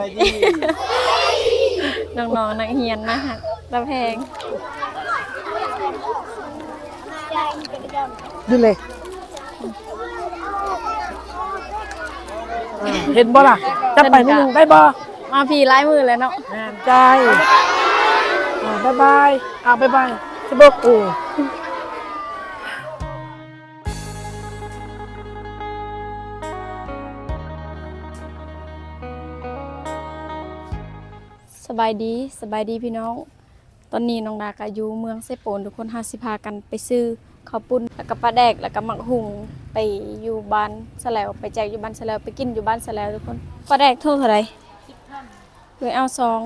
ไปดีน้องๆนักเรียนนะฮะตะแพงดูเลยอ่าเห็นบ่ล่ะ จะไปมึงได้บ่มาพี่ไล่มือแล้วเนาะแม่นใจอ่าบ๊ายบายอ่าบ๊ายบายสิบอกกูส บายดีสบายดีพี่น้อง ตอนนี้น้องดากะอยู่เมืองเซโปนทุกคนหาสิพากันไปซื้อข้าวปุ้นแล้วก็ปลาแดกแล้วก็หมักหุงไปอยู่บ้านสะแลวไปแจกอยู่บ้านสะแลวไปกินอยู่บ้านสะแลวทุกคนปลาแดกเท่าไหร่เลยเอาสอง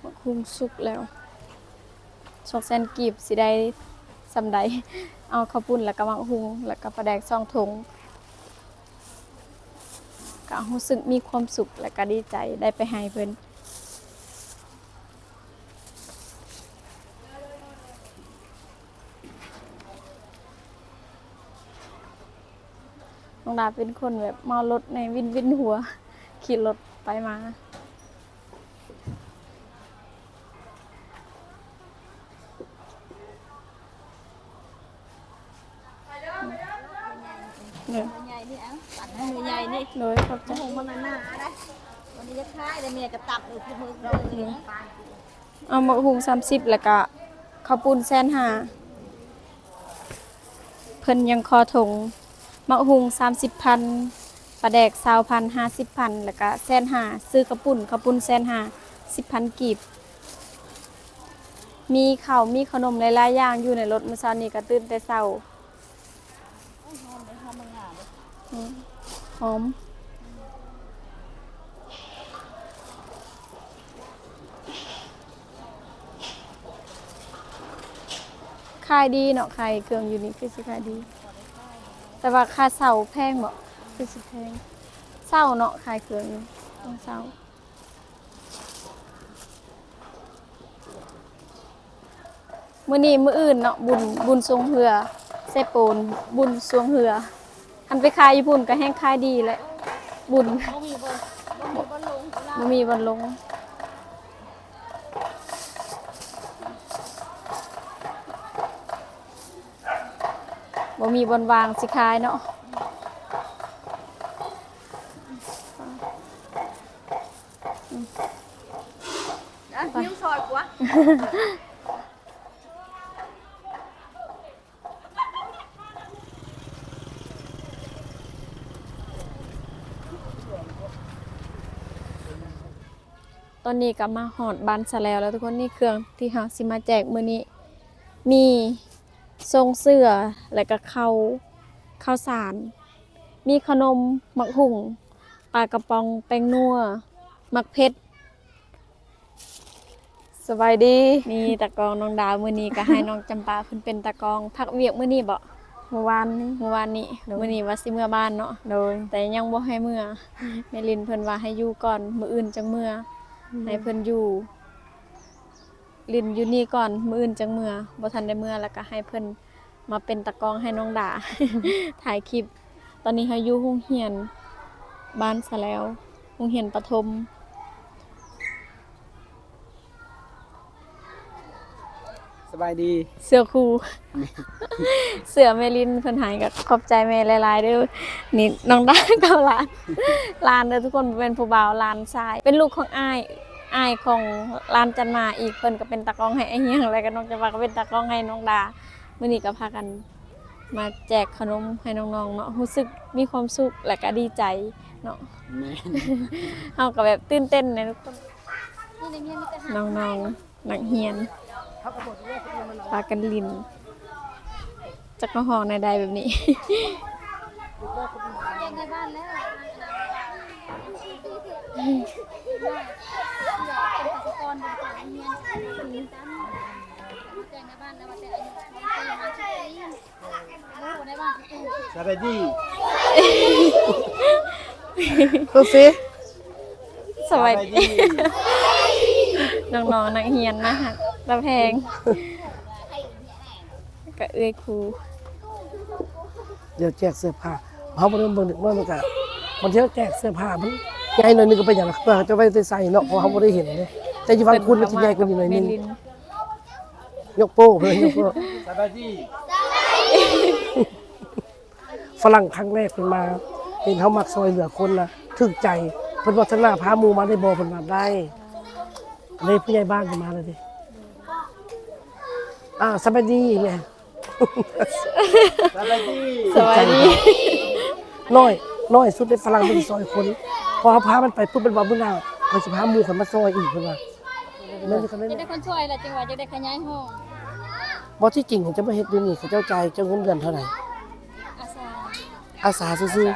หมักหุงสุกแล้วสองแสนกีบสิได้ สำใดเอาข้าวปุ้นแล้วก็มักหุงแล้วก็ปลาแดกซองถุงก็รู้สึกมีความสุขและก็ดีใจได้ไปให้เพิ่นน้องดาเป็นคนแบบเมารถในวินวินหัว ขี่รถไปมา เนี่ยใหญ่นี่เอ้าตัดให้มือใหญ่นี่โดยขอบใจหงมันหน้าได้วันนี้จะคายแต่เมียก็ตับอยู่ที่มือเราเลยเอาหมกหุงสามสิบแล้วก็ข้าวปุ้นแสนหาเพิ่นยังคอถงหมกหุงสามสิบพันปลาแดกสาวพันห้าสิบพันแล้วก็แสนหาซื้อข้าวปุ้นข้าวปุ้นแสนหาสิบพันกีบ มีข้าวมีขนมหลายๆอย่างอยู่ในรถเมื่อเช้านี้ก็ตื่นแต่เช้าอืม หอมขายดีเนาะขายเครื่องอยู่นี่คือสิขายดี แต่ว่าค่าเสาแพงบ่คือสิแพงเสาเนาะขายเครื่องอยู่ต้องเสามื้อนี้มื้ออื่นเนาะบุญบุญทรงเหือเซโปนบุญทรงเหือ อันไปขายญี่ปุ่นก็แห้งขายดีแหละบุญบ่มีบนบ่มีบนลงบ่มีวันลงบ่มีบนวางสิขายเนาะอะนิ้วซอยกว่า ตอนนี้ก็มาหอดบ้านซะแล้วแล้วทุกคนนี่เครื่องที่เฮาสิมาแจกมื้อนี้ มีทรงเสื้อและก็ข้าวข้าวสาร มีขนมมักหุ่งปลากระป๋องแป้งนัวมักเพชรสบายดีนี่ตะกรองน้องดาวมื้อนี้ก็ให้น้องจำปาเพิ่นเป็นตะกรองพักเวียกมื้อนี้บ่เมื่อวานนี้ เมื่อวานนี้มื้อนี้ว่าสิเมื่อบ้านเนาะโดยแต่ยังบ่ให้เมื่อแม่ลินเพิ่นว่าให้อยู่ก่อนมื้ออื่นจังเมื่ออ ให้เพิ่นอยู่ลินอยู่นี่ก่อนมืออื่นจังเมื่อบ่ทันได้เมื่อแล้วก็ให้เพิ่นมาเป็นตะกรองให้น้องดา ถ่ายคลิป ตอนนี้เฮาอยู่โรงเรียนบ้านซะแล้วโรงเรียนประถม สบายดี เสื้อครู เสื้อแม่ลินเพิ่นใหายก็ขอบใจแม่หลายๆเด้อนี่น้องดากับหลานหลานเด้อทุกคนเป็นผู้บ่าวหลานชาย เป็นลูกของอ้ายอ้ายของหลานจันมาอีกเพิ่นก็เป็นตากล้องให้ไอ้เฮียงแล้วก็น้องจะว่าก็เป็นตากล้องให้น้องดามื้อนี้ก็พากัน มาแจกขนมให้น้องๆเนาะรู้สึกมีความสุขและก็ดีใจเนาะแม่เฮาก็แบบตื่นเต้นนะทุกคนนี่ในเมียมีแต่หาน้องๆนักเรียน ปลากันลินจักมาห้องในใดแบบนี้แยงในบ้านแล้วเป็นตะกอนเป็นตะเมียนเป็นตั้มแจงในบ้านแล้วว่าแต่อายุเขาไปมาชุดนี้โอ้ในบ้านกูสบายดีดูสิสวัสดีน้องๆนักเรียนนะฮะ ตะแพงก็ก็เอื้อยครูเดี๋ยวแจกเสื้อผ้าเขาบ่เริ่มเบิ่งดึกน้อยมันก็บางทีเราแจกเสื้อผ้ามันใหญ่หน่อยนึงก็เป็นอย่างละเพื่อจะไว้ใส่เนาะเพราะเขาบ่ได้เห็นเลยแต่อยู่บางคุณมันสิใหญ่กว่านี้หน่อยนึงเมลินยกโป้เพิ่นยกโป้สบายดีฝรั่งครั้งแรกเพิ่นมาเห็นเขามักซอยเหลือคนนะถึกใจเพิ่นบอกทางหน้าพาหมู่มาได้บ่เพิ่นว่าได้เลยผู้ใหญ่บ้านก็มาเลยดิ อ่าสบายดีแม่สบายดีสวัสดีน้อยน้อยสุดในฝรั่งเป็นซอยคน พอเขาพามันไปปุ๊บมันบอกมึงเอาเขาสิพาหมู่คนมาซอยอีกเพิ่นว่านั่นคือจะนั่นได้คนช่วยแหละจังหวะจะได้ขยายห้องบ่ที่จริงเขาจะมาเฮ็ดอยู่นี่เขาเจ้าใจายเจ้าเงินเดือนเท่าไหร่อาสาอาสาซื่อ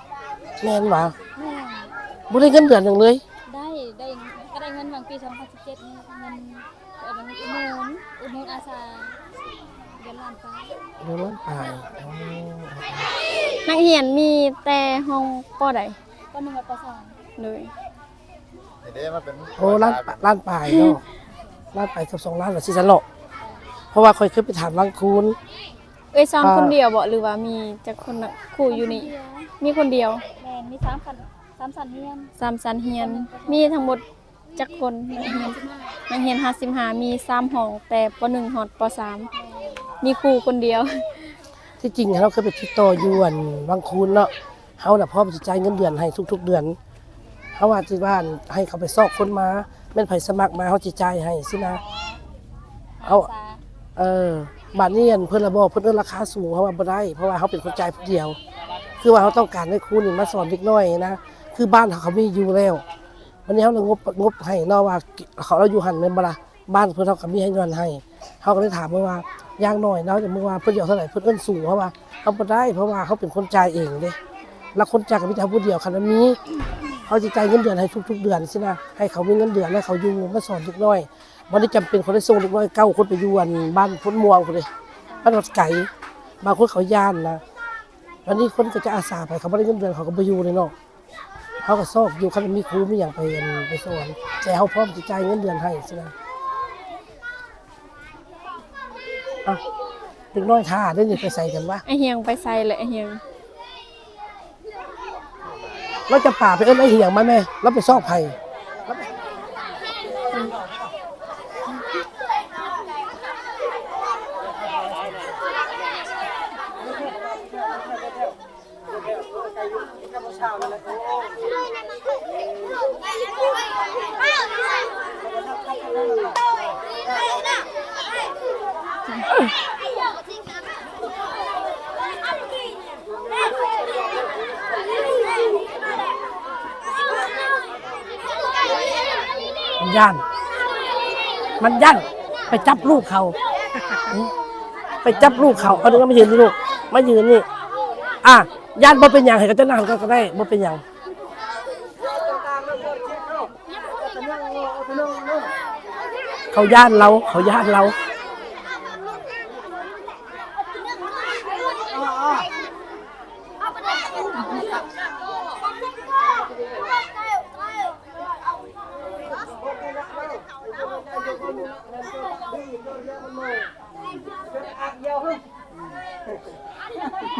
ๆแม่นหว่าแม่บ่ได้เงินเดือนหยังเลย ได้ได้ก็ได้เงินบางปี2017นี่เงินเออมันอุดหนุนอุดหนุนอาสาเดือนล้านไป เดี๋ยวนั้นไปนักเรียนมีแต่ห้องปอใดก็หนึ่งกับปสองเลยเดี๋ยวมาเป็นโอ้ล้านปะล้านปลายเนาะล้านปลายเกือบสองล้านละสิซันเนาะเพราะว่าค่อยเคยไปถามวังคูนเอ้ยซ้อมอ่า คนเดียวบ่หรือว่ามีจักคนน่ะครูอยู่นี่ มีคนเดียวแม่นมีสามคันสามสันเฮียนสามชั้นเรียน มีทั้งหมดจักคนนักเรียนนักเรียน55มี3ห้องแต่ป .1 ฮอดป .3 มี มีครูคนเดียว ที่จริงเราเคยไปติดต่ออยู่อันวังคูนเนาะเฮาน่ะพร้อมจะจ่ายเงินเดือนให้ทุก ๆ เดือนเฮาว่าที่บ้านให้เขาไปซอกคนมาแม่นไผสมัครมาเฮาสิจ่ายให้สินะเอาเออบัตรนี่อันเพิ่นระบอกเพิ่นเอิ้นราคาสูงเขาว่าบ่ได้เพราะว่าเขาเป็นคนจ่ายผู้เดียว คือว่าเขาต้องการให้ครูนี่มาสอนเด็กน้อยนะคือบ้านเขาเขามีอยู่แล้ววันนี้เขาเลยงบงบให้เนอกว่าเขาเราอยู่หันแม่นบล่ะบ้านเพิ่นเขาก็มีให้เงินให้เขาก็เลยถามเพิ่นว่า อย่างหน้อยเนาะแต่เมื่อว่าเพิ่นสิเอาเท่าไหร่เพิ่นเอิ้นสูงเพราะว่าเขาบ่ได้เพราะว่าเขาเป็นคนจ่ายเองเด้แล้วคนจ่ายก็มีแต่เขาผู้เดียวคันมีเขาสิจ่ายเงินเดือนให้ทุก ๆ เดือนสินะให้เขามีเงินเดือนให้เขาอยู่มาสอนเด็กน้อยวันนี้จำเป็นคนได้ส่งเด็กน้อยเก้าคนไปยู่อันบ้านพ้นมวงคนเลยบ้านวัดไก่บางคนเขาย่านนะวันนี้คนก็จะอาสาไปเขาไม่ได้เงินเดือนเขาก็ไปอยู่เลยเนาะเขาก็ซอกอยู่เขามีครูมีอย่างไปไปสอนแต่เขาพร้อมจะจ่ายเงินเดือนให้ใช่ไหม อะเด็กน้อยท่าได้นี่ไปใส่กันวะไอเฮียงไปใส่เลยไอเฮียงเราจะป่าไปเอิ้นไอ้เหียงมาแม่เราไปซอกไผ่ มันย่าน มันย่าน ไปจับลูกเขา ไปจับลูกเขาเอาดึงมายืนนี่ลูกมายืนนี่ อะย่านบ่เป็นหยังให้เขาเจะนั่งก็ได้บ่เป็นหยังเขาย่านเรา เขาย่านเรา ยังฟิลิปยังสิมาเรียกสบายดีอะมีวงสกันเมียมเฮ้ย สบายดี สบายดีมาสิ ว่าสบายดี สบายดี บอกว่าอะไ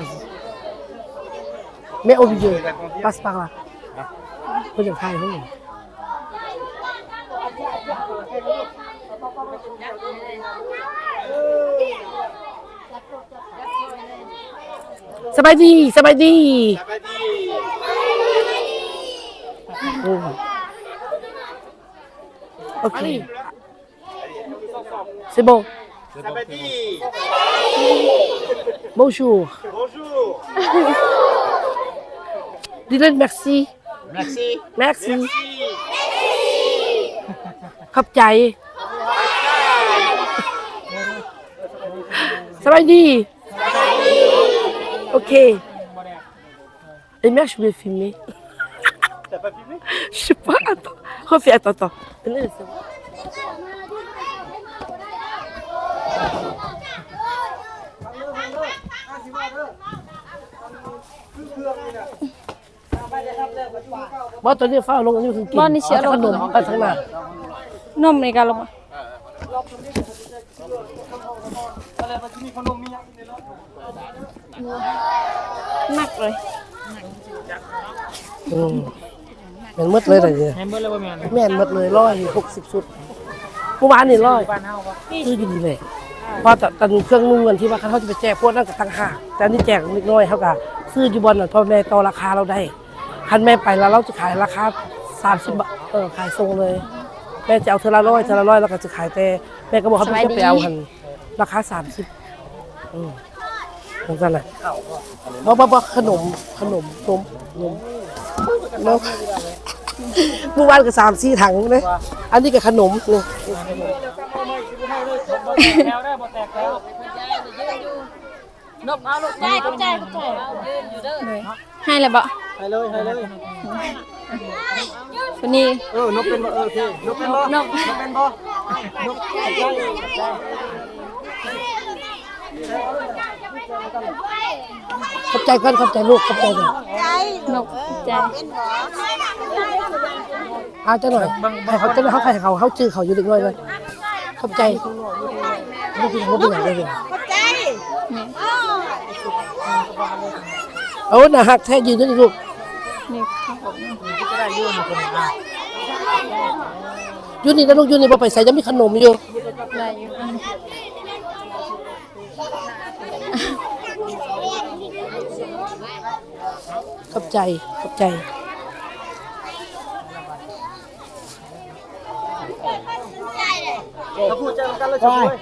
Aziz mais obligé passe par là. Ko jëm xaay foofu Sabay di sabay di ok. C'est bon. Sabadi Bonjour. Bonjour Dis-le merci. Merci Merci. ขอบใจ สบายดี Ok. Et merde, je vais filmer. T'as pas filmé Je sais pas, attends. Refais, attends, attends. บอสตัวนี้ฟ้าลงอันนี้คือกินบ่นี่เสียลงขนมไปทางหน้านมในการลงมาหนักเลยอืมแม่นหมดเลยอะไรเนี่ยแฮมเบอร์เลยว่าแมนแม่นหมดเลยร้อยหกสิบชุดเมื่อวานนี่ร้อยบ้านเฮาปะซื้ออยู่ดีเลยเพอตอนเครื่องนุ่งเงินที่ว่าเขาจะไปแจกพวกนั้นกับตังหากแต่อันนี่แจกเล็กน้อยเขาก็ซื้ออยู่บอลน่ะพ่อแม่ต่อราคาเราได้ คันแม่ไปแล้วเราจะขายราคาสามสิบบาทเออขายทรงเลย แม่จะเอาเทอละร้อยเทอละร้อยแล้วก็จะขายแต่แม่ก็บอกเขาไม่ไปเอาหันราคาสามสิบอืมเหมือนกันแหละเพราะว่าขนมขนมนมนมแล้วเมื่อวานก็สามสี่ถังเลยอันนี้ก็ขนมเนี่ยแล้วได้บ่แตกแล้ว ได้เข้าใจเข้าใจยืนอยู่เด้อเลยให้เลยบ่ให้เลยให้เลยคนนี้เออนกเป็นบ่เออโอเคนกเป็นบ่นกนกเป็นบ่นกใช่ใช่ขอบใจก่อนขอบใจลูกขอบใจก่อนนกใจเอาเจ้าหน่อยให้เขาเจ้าหน่อยเขาใครเขาเขาจื้อเขาอยู่ดึกน้อยเลยขอบใจไม่เป็นไม่เป็นอย่างไรเลย เอาหน่าหักแท้ยืนด้วยดิลูกนี่ครับผมจะได้ยืนอยู่คนนึงอะอยูนี่นะลูกอยูนี่พอไปใส่ยังมีขนมอยู่ได้อยู่ขอบใจขอบใจถ้าพูดใจกันแล้วจะช่วย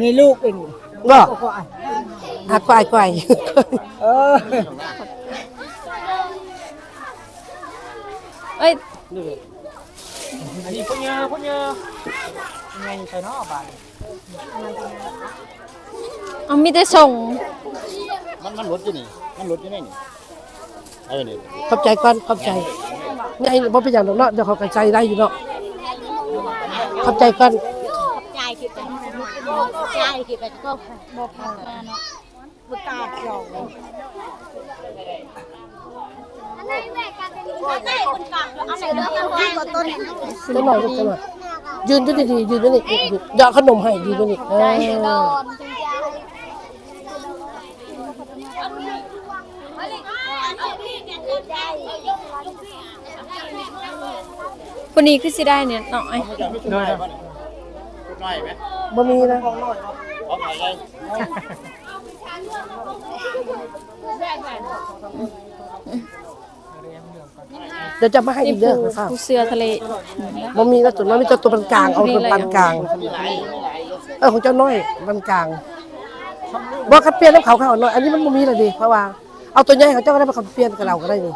มีลูกเองก็ อากวายกวายเออเอ้ยอันนี้พุ่นเยอะพุ่นเยอะยังไงใครเนาะบ้านเอามีแต่ส่ง มันมันรถอยู่นี่ มันรถอยู่นี่นี่เออนี่ขอบใจก่อนขอบใจไงบ่เป็นอย่างดอกเนาะเดี๋ยวเขากระใจได้อยู่เนาะขอบใจก่อนใจคิดไปใจคิดไปก็บ่พามาเนาะบ่ตาเขียวเลยอันไหนแม่กันอันไห นคุณกลับอันไหนเด้อเอาต้นเจ้าหน่อยลูกเจ้าหน่อยยืนด้วยดีๆยืนด้วยนี่เดาขนมให้ยืนด้วยนี่เออดนคนนี้คือสิได้เนี่ยหน้อยด้วยชุดน้อยไหมบ่มีนะพร้อมไหนเลย เดี๋ยวจะมาให้นี่อีกเด้ผู้อครับผู้เสือทะเลบ่มีแล้วจุดนั้นมีแต่ตัวปานกลางเอาตัวปานกลาง เออของเจ้าน้อยปานกลางบ่คัดเปลี่ยนแล้วเขาเขาน้อยอันนี้มันบ่มีแล้วดิเพราะว่าเอาตัวใหญ่เขาเจ้าก็ได้มาคัดเปลี่ยนกับเราก็ได้นี่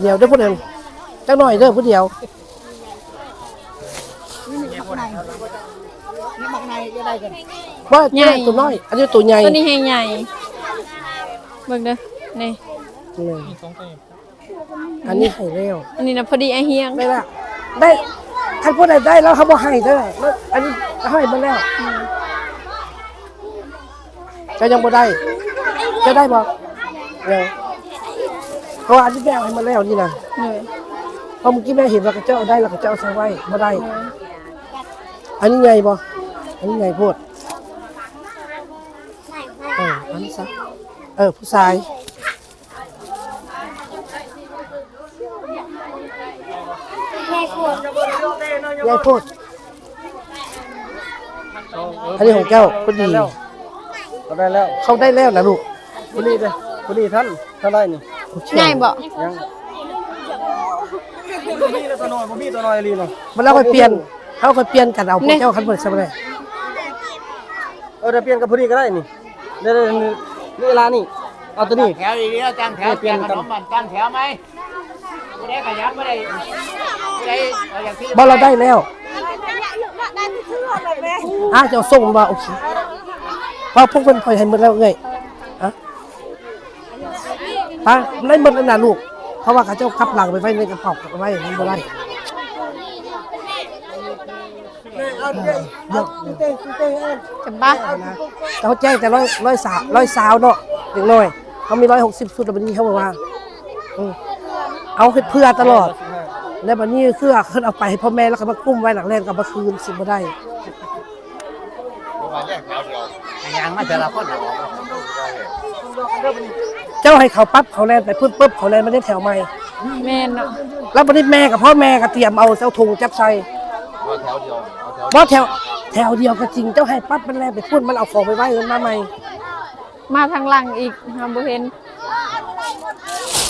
เดี๋ยวเด้อผู้เดียวเจ้าน้อยเด้อผู้เดียว ว่าใหญ่ ตัวน้อย อันนี้ตัวใหญ่ตัวนี้ให้ใหญ่เบิ่งเด้อนี่อืมสองตัวอันนี้ให้แล้วอันนี้นะพอดีไอเฮียงได้ละได้ท่านผู้ใดได้แล้วเขาบอกให้เด้อแล้วอันนี้ให้มาแล้วจะยังบ่ได้ จะได้บ่ยังเพราะว่าอันนี้แม่เอาให้มาแล้วนี่นะเลยเพราะเมื่อกี้แม่เห็นว่าเขาเจ้าเอาได้แล้วเขาเจ้าเอาใส่ไว้บ่ได้ อันนี้ใหญ่บ่อันนี้ใหญ่โพด เอออันนี้ซะเออ ผู้ชายใหญ่โพดอันนี้ของแก้วพอดีก็ได้แล้ว เขาได้แล้วนะลูกพอดีเลยพอดีท่านท่านได้นี่ง่ายบ่ยังบ่มีแล้วตัวน้อยบ่มีตัวน้อยลีเนาะมันแล้วค่อยเปลี่ยนเขาค่อยเปลี่ยนกันเอาพวกเจ้าคันเบิดใช่ไหมเออเดี๋ยวเปลี่ยนกับพอดีก็ได้นี่ เดี๋ยวๆนี่เวลานี่เอาตัวนี้ แถวดีๆตั้งแถวเปลี่ยนขนมมันตั้งแถวไหมไม่ได้ขยับไม่ได้ไม่ได้เอาอย่างที่บ่เราได้แล้วอะจะเอาส่งมาโอเคเพราะพวกเพิ่นปล่อยให้หมดแล้วเอ้ยอะไปได้หมดแล้วนะลูก เพราะว่าเขาเจ้ากลับหลังไปไว้ในกระเป๋าไว้อย่างนั้นบ่ได้ จะบ้าแต่เขาแจ้งแต่ร้อยร้อยสาวร้อยสาวเนาะเด็กน้อยเขามีร้อยหกสิบสุดแต่วันนี้เขาบอกว่าอืมเอาเพื่อตลอด แล้ววันนี้เคือเขาเอาไปให้พ่อแม่แล้วก็มากุ้มไว้หลังแรกกับมาคืนสิบ่ได้ประมากแถวเดียวให้ยางมาแต่ละคนเดียวเจ้าให้เขาปั๊บเขาแลนไปปุ๊บปุ๊บเขาแลนไม่ได้แถวใหม่แม่เนาะแล้ววันนี้แม่กับพ่อแม่ก็เตรียมเอาเจ้าถุงจับใส่เอาแถวเดียว เอาแถวบ่แถวแถวเดียวก็จริงเจ้าให้ปั๊บมันแลนไปพุ่นมันเอาของไปไว้กันมาใหม่มาทางหลังอีกหาบ่เห็น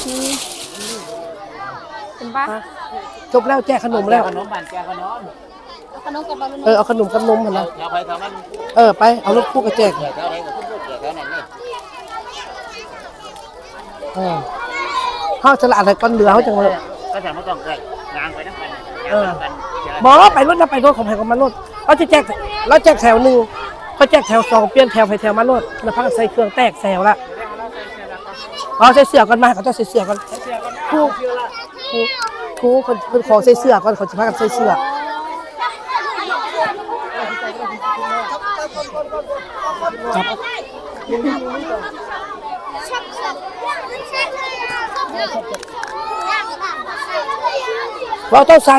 นี่เป็นบ้าจบแล้วแจกขนมแล้วขนมบ้านแกขนมเอาขนมกับบอลลูนเออเอาขนมกับนมหั่นนะแถวไปแถวมันเออไปเอารถคู่กับแจกแถวไหนก็ขึ้นแถวแถวนั้นเลยเออเขาจะละอะไรก้อนเหลือเขาจังเลยก็แถวมาต้องใกล้ยางไปน้ำกันยางไปน้ำกัน บอไปรถนะไปรถของใครของมันรถเราจะแจกเราแจกแถวหนึ่งเขาแจกแถวสองเปลี่ยนแถวไปแถวมันรถแล้วพักใส่เครื่องแตกแถวละเอาใส่เสื้อก่อนมาเขาจะใส่เสื้อก่อนครูครูครูคนคนขอใส่เสื้อก่อนเขาจะพากันใส่เสื้อเราต้องใส่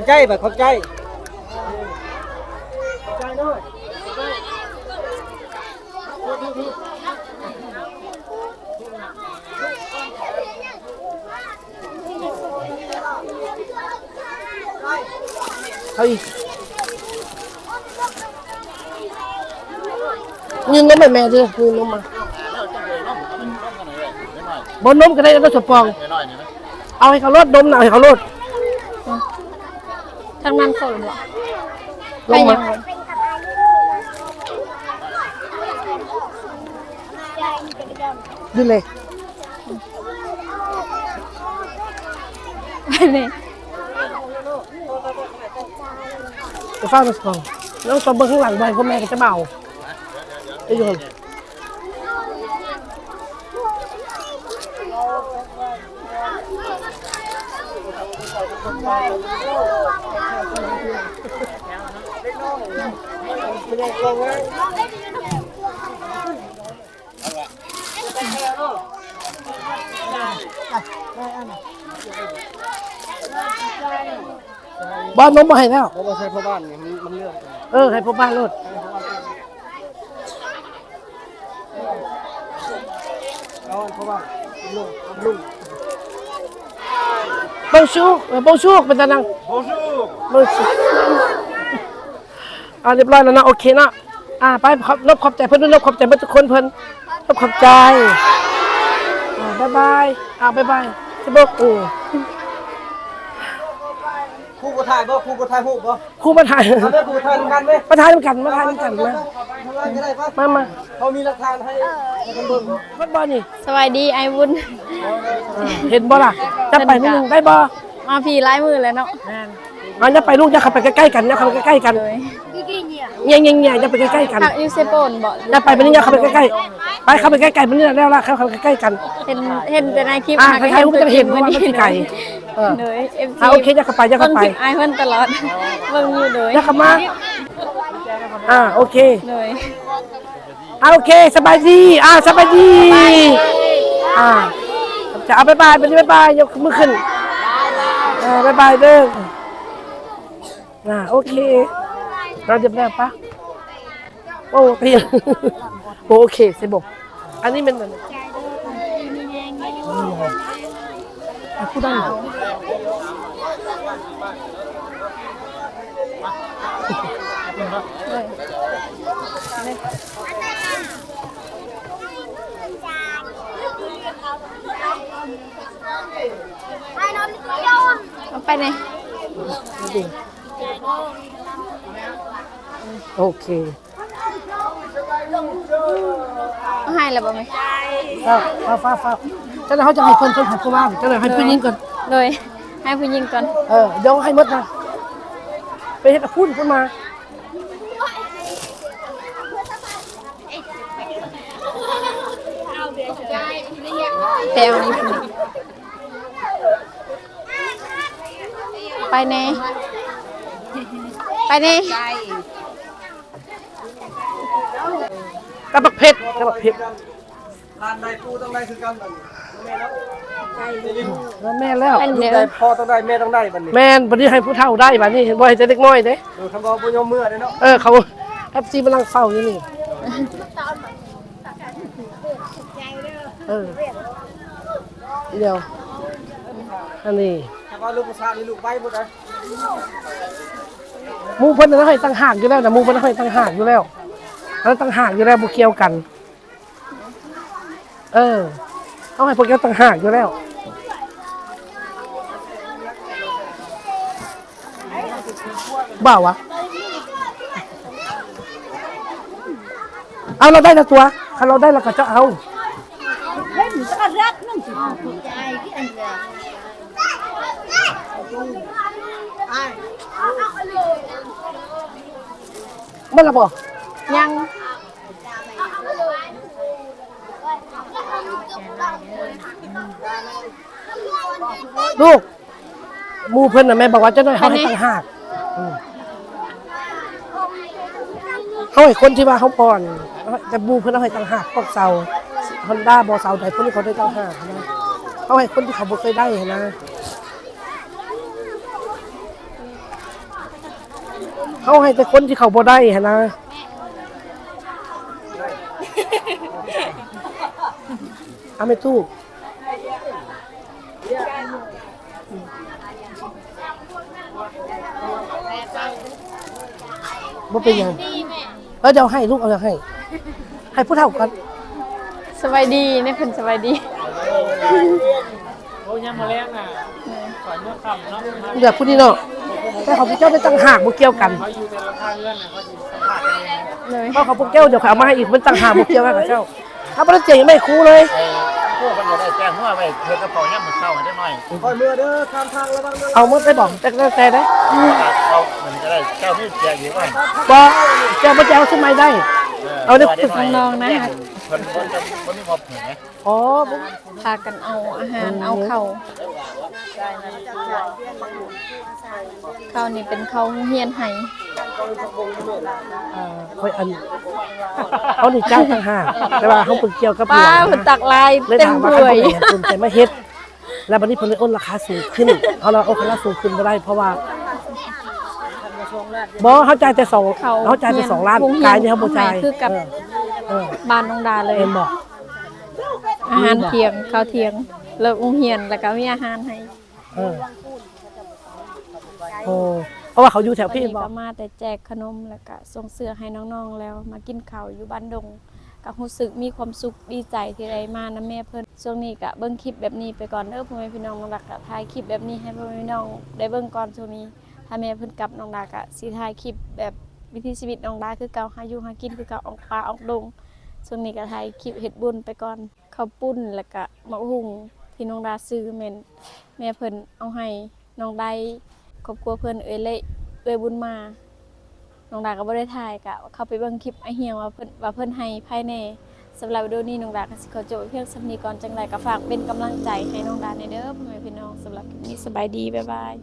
บใจแบบขอบใจขอบใจด้วยเอาอีกยืนนมไปแม่ดิยืนนมมาบนนมก็ได้แล้วสปองน้อยๆนี่นะ เอาให้เขาลดนมหน่อยให้เขาลดทางนั้นเขาหรือเปล่าลงมาดึงเลยไปเลยจะฟ้ามาสปองแล้วตบเบิ้งข้างหลังบ่อยพ่อแม่ก็จะเบาจะโย บ้านนมมาให้แล้วเราไม่ใช่พ่อบ้านนี่มันมันเรื่องเออให้พ่อบ้านรถเอาพ่อบ้านลุงลุง บงชูเออบงชูเป็นตานังโอ้ชูบงชูอ่าเรียบร้อยแล้วนะโอเคนะอ่าไปขอบรบขอบใจเพื่อนด้วยรบขอบใจเพื่อนทุกคนเพื่อนรบขอบใจอ่าบ๊ายบายอ่าบ๊ายบายสิบอกเออครูก็ถ่ายบ่ครูก็ถ่ายรูปบ่ครูมาถ่ายเอาได้ครูถ่ายกันไหมมาถ่ายด้วยกันมาถ่ายด้วยกันมาทำไรก็ได้ปะมามาเขามีหลักฐานให้ให้คนเบิ่งวัดบ่นี่สวัสดีไอวุ้นอ่าเห็นบ่ล่ะ จะไปนิดนึงได้บ่มาพี่ไล่มือแล้วเนาะอ่าจะไปลูกจะเข้าไปใกล้ๆกันจะเข้าไปใกล้ๆกันเลยเงี้ยเงี้ยเงี้ยจะไปใกล้ๆกันทางยูเซโปนบอกจะไปไปนี่จะเข้าไปใกล้ๆไปเข้าไปใกล้ๆมันนี่แล้วล่ะเข้าไปใกล้ๆกัน เห็นเห็นแต่ในคลิปอ่าหาใครๆผมจะเห็นเพราะว่ามันคือไก่เออเลยเอฟซีอ่าโอเคจะเข้าไปจะเข้าไปไอเพิ่นตลอดเบิ่งอยู่เลยจะเข้ามาอ่าโอเคเลยอ่าโอเคสบายดีอ่าสบายดีอ่า จะเอาบายบายไปดิบายบายยกมือขึ้นอ่าบายบายเด้ออ่าโอเค เราจะแม่ปะโอ้พียงโอเคเสร็จบกอันนี้มันอะพูดได้เหร เนาะเลยเอาไปไหนโอเคเอาให้แล้วบ่ไหมฟ้าฟ้าฟ้าฟ้าเจ้าหน้าเขาจะให้เพิ่นเพิ่นหันเข้ามาเจ้าหน้าให้เพิ่นยิงก่อนเลยให้ผู้หญิงก่อนเออเดี๋ยวให้หมดนะไปเฮ็ดคุณขึ้นมาแต่เอานี้ผู้หญิง ไปไหนไปไหนกระบักเพชรกระบักเพชรลานใดปูต้องได้คือกันบัดนี้แม่เนาะแล้วแม่แล้วไปลูกเดี๋ยวได้พ่อต้องได้แม่ต้องได้บัดนี้แม่นบัดนี้ให้ผู้เฒ่าได้บัดนี้เห็นบ่ให้แต่เด็กน้อยเด้ดูคำบอกบ่ยอมมือเด้เนาะเออเขาแอฟซีกำลังเฝ้าอยู่นี่เออเดี๋ยวอันนี้ถ้า ว่าลูกผู้ชายนี่ลูกไว้หมดเลยหมูเพิ่นน่ะให้ตั้งหากอยู่แล้วนะหมูเพิ่นให้ตั้งหากอยู่แล้วอันนั้นตั้งหากอยู่แล้วบ่เกี่ยวกัน เออเอาให้พวกแกตั้งหากอยู่แล้วบ้าวะเอาเราได้ละตัวถ้าเราได้เราก็จะเอา เมื่อไรบอกยังลูกหมูเพิ่นน่ะแม่บอกว่าเจะหน่อยเขาให้ตั้งหากอืมเขาให้คนที่ว่าเขาป้อนแต่หมูเพิ่นเอาให้ตั้งหากพวกเสาฮอนด้าบอเสาไหนพวกนี้เขาได้ตั้งหากนะเขาให้คนที่เขาบ่เคยได้นะ เขาให้แต่คนที่เขาบ่ได้นะเอาไม่ตู้บ่เป็นหยังเออเดี๋ยวให้ลูกเอาให้ ให้ผู้เฒ่าก่อนสบายดีนี่เพิ่นสบายดีโอ้ยยังมาแรงอะก่อนเมื่อค่ำเนาะมาเดี๋ยวผู้นี้เนาะ แต่เขาพวกเจ้าได้ตั้งหากบ่เกี่ยวกันเขาอยู่ในราคาเงื่อนน่ะเขาอยู่สัมผัสกันเองนะเลยเพราะเขาพวกเจ้าเดี๋ยวเขาเอามาให้อีกมันตั้งหากบ่เกี่ยวกันกับเจ้า ถ้าบ่ได้เจ๋งไม่ครูเลยไอ้พวกมันจะได้แจ้งหัวไว้เฮ็ดกระเป๋าย่ำมือเข้าให้ได้หน่อยคอยมือเด้อข้ามทางระวังเด้อเอาหมดได้บอกแต่แต่แต่ได้เอามันจะได้เจ้ามีแจกอยู่ว่าบ่เจ้าบ่จะเอาสมัยได้ เอาได้น้องๆนะเพิ่นเพิ่นจะเพิ่นมีงบเห็นไหมอ๋อบ่พากันเอาอาหารเอาเข้าว ข้าวนี่เป็นข้าวเฮียนไห้อ่าค่อยอันเขานี่จ้างตั้งหากแต่ว่าเขาเพิ่นเกี่ยวกับป้าเรื่องเพิ่นนะตักลายเลยเต็มถามว่าถ้เขาวยบ่ได้สนใจมาเฮ็ด แล้วบัดนี้เพิ่นเลยอ้นราคาสูงขึ้นเอาละเอาราคาสูงขึ้นบ่ได้เพราะว่าบ่เขาจ่ายแต่สองเขาเขาจ่ายแต่สองล้านโรงเรียนกายนี่เขาบ่จ่ายคือกับเออเออบ้านน้องดาเลยเห็นบ่อาหารเที่ยงข้าวเที่ยงเลิกโรงเรียนแล้วก็มีอาหารให้เออ โอ้เพราะว่าเขาอยู่แถวพี่นี้บ่ก็มาแต่แจกขนมแล้วก็ส่งเสื้อให้น้องๆแล้ว มากินข้าวอยู่บ้านดงก็รู้สึกมีความสุขดีใจที่ได้มานะแม่เพิ่นช่วงนี้ก็เบิ่งคลิปแบบนี้ไปก่อนเด้อพ่อแม่พี่น้องน้องรักก็ถ่ายคลิปแบบนี้ให้พ่อแม่พี่น้องได้เบิ่งก่อนช่วงนี้ ถ้าแม่เพิ่นกลับน้องดาก็สิถ่ายคลิปแบบวิถีชีวิตน้องดาคือเก่าหาอยู่หากินคือเก่าออกป่าออกดงช่วงนี้ก็ถ่ายคลิปเฮ็ดบุญไปก่อนข้าวปุ้นแล้วก็มะฮุ่งที่น้องดาซื้อแม่นแม่เพิ่นเอาให้น้องได้ ครอบครัวเพื่อนเอ้ยเลยเอ้ยบุญมาน้องดาก็บ่ได้ถ่ายกะเข้าไปเบิ่งคลิปไอเฮียว่าเพิ่นว่าเพิ่นให้ภายในสำหรับวิดีโอนี้น้องดาก็สิขอจบเพียงสำนีก่อนจังไรก็ฝากเป็นกำลังใจให้น้องดาในเด้อพ่อแม่พี่น้องสำหรับคลิปนี้สบายดีบ๊ายบาย